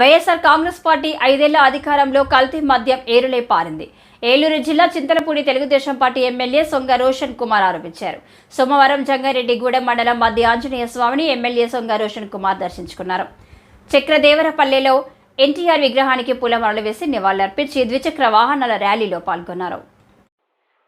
YSR Congress party ఐదేళ్ళ అధికారంలో కల్తీ మద్యం ఏరులే పారింది. ఏలూరు జిల్లా చింతలపూడి తెలుగుదేశం పార్టీ ఎమ్మెల్యే సొంగ రోషన్ కుమార్ ఆరోపించారు. సోమవారం జంగారెడ్డిగూడెం మండలం మధ్య ఆంజనేయ స్వామిని ఎమ్మెల్యే సొంగ రోషన్ కుమార్ దర్శించుకున్నారు. చక్రదేవరపల్లెలో ఎన్టీఆర్ విగ్రహానికి పూలమరలు వేసి నివాళులర్పించి ద్విచక్ర వాహనాల ర్యాలీలో పాల్గొన్నారు.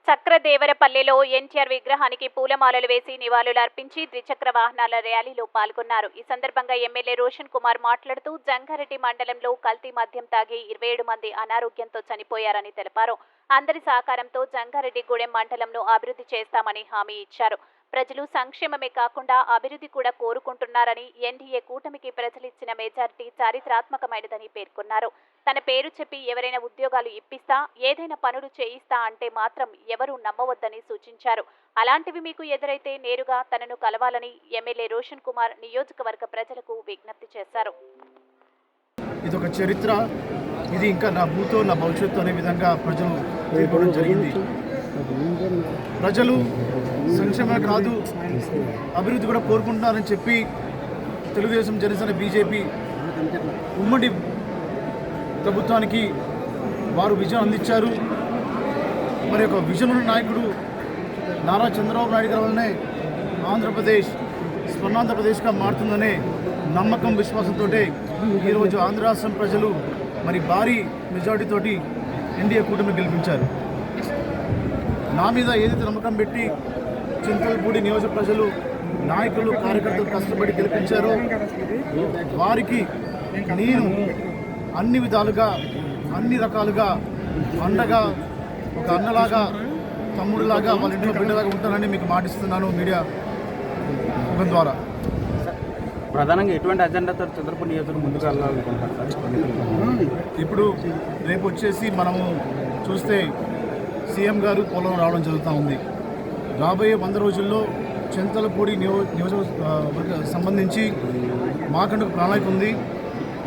చక్రదేవరపల్లెలో ఎన్టీఆర్ విగ్రహానికి పూలమాలలు వేసి నివాళులు అర్పించి ద్విచక్ర వాహనాల ర్యాలీలో పాల్గొన్నారు. ఈ సందర్భంగా ఎమ్మెల్యే రోషన్ కుమార్ మాట్లాడుతూ జంగారెడ్డి మండలంలో కల్తీ మద్యం తాగి ఇరవై ఏడు మంది అనారోగ్యంతో చనిపోయారని తెలిపారు. అందరి సహకారంతో జంగారెడ్డిగూడెం మండలంను అభివృద్ధి చేస్తామని హామీ ఇచ్చారు. ప్రజలు సంక్షేమమే కాకుండా అభివృద్ధి కూడా కోరుకుంటున్నారని ఎన్డీఏ కూటమికి ప్రజలిచ్చిన మెజారిటీ చారిత్రాత్మకమైనదని పేర్కొన్నారు. తన పేరు చెప్పి ఎవరైనా ఉద్యోగాలు ఇప్పిస్తా ఏదైనా పనులు చేయిస్తా అంటే మాత్రం ఎవరూ నమ్మవద్దని సూచించారు. అలాంటివి మీకు ఎదురైతే నేరుగా తనను కలవాలని ఎమ్మెల్యే రోషన్ కుమార్ నియోజకవర్గ ప్రజలకు విజ్ఞప్తి చేశారు. ఇది ఒక చరిత్ర. ఇది ఇంకా నా భూతో నా భవిష్యత్తు అనే విధంగా ప్రజలు జరిగింది. ప్రజలు సంక్షేమమే కాదు అభివృద్ధి కూడా కోరుకుంటున్నారని చెప్పి తెలుగుదేశం జనసేన బీజేపీ ఉమ్మడి ప్రభుత్వానికి వారు విజయం అందించారు. మరి యొక్క విజన్ నాయకుడు నారా చంద్రబాబు నాయుడు గారి వల్లనే ఆంధ్రప్రదేశ్ స్వర్ణాంధ్రప్రదేశ్గా మారుతుందనే నమ్మకం విశ్వాసంతో ఈరోజు ఆంధ్ర రాష్ట్రం ప్రజలు మరి భారీ మెజార్టీతోటి ఎన్డీఏ కూటమి గెలిపించారు. నా మీద ఏదైతే నమ్మకం పెట్టి చింతలపూడి నియోజక ప్రజలు నాయకులు కార్యకర్తలు కష్టపడి గెలిపించారో వారికి నేను అన్ని విధాలుగా అన్ని రకాలుగా అండగా ఒక అన్నలాగా తమ్ముడిలాగా వాళ్ళ ఇంట్లో బిడ్డలాగా ఉంటానని మీకు మాటిస్తున్నాను మీడియా ముఖం ద్వారా. ప్రధానంగా ఎటువంటి అజెండాతో చంద్రపూడి నియోజకవర్గం ముందుకు వెళ్ళాలనుకుంటారు సార్? ఇప్పుడు రేపు వచ్చేసి మనము చూస్తే సీఎం గారు పొలం రావడం జరుగుతూ ఉంది. రాబోయే వంద రోజుల్లో చింతలపూడి నియో నియోజకవర్గ సంబంధించి మాకంటూ ప్రణాళిక ఉంది.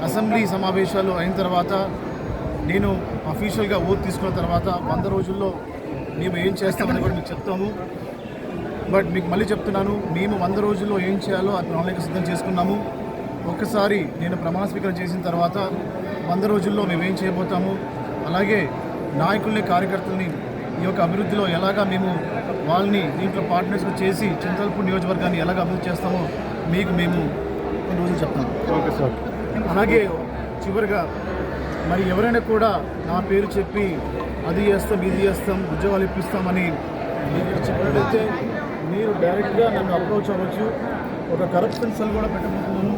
అసెంబ్లీ సమావేశాలు అయిన తర్వాత నేను అఫీషియల్గా ఓటు తీసుకున్న తర్వాత వంద రోజుల్లో మేము ఏం చేస్తామని కూడా మీకు చెప్తాము. బట్ మీకు మళ్ళీ చెప్తున్నాను మేము వంద రోజుల్లో ఏం చేయాలో ఆ ప్రణాళిక సిద్ధం చేసుకున్నాము. ఒక్కసారి నేను ప్రమాణ స్వీకారం చేసిన తర్వాత వంద రోజుల్లో మేము ఏం చేయబోతాము. అలాగే నాయకుల్ని కార్యకర్తల్ని ఈ యొక్క అభివృద్ధిలో ఎలాగా మేము వాళ్ళని దీంట్లో పార్ట్నర్స్గా చేసి చింతల్పూర్ నియోజకవర్గాన్ని ఎలాగ అభివృద్ధి చేస్తామో మీకు మేము కొన్ని రోజులు చెప్తాము ఓకే సార్. అలాగే చివరిగా మరి ఎవరైనా కూడా నా పేరు చెప్పి అది చేస్తాం ఇది చేస్తాం ఉద్యోగాలు ఇప్పిస్తామని మీరు చెప్పినట్లయితే మీరు డైరెక్ట్గా నన్ను అప్రోచ్ అవ్వచ్చు. ఒక కరప్షన్ సెల్ కూడా పెట్టబోతున్నాను.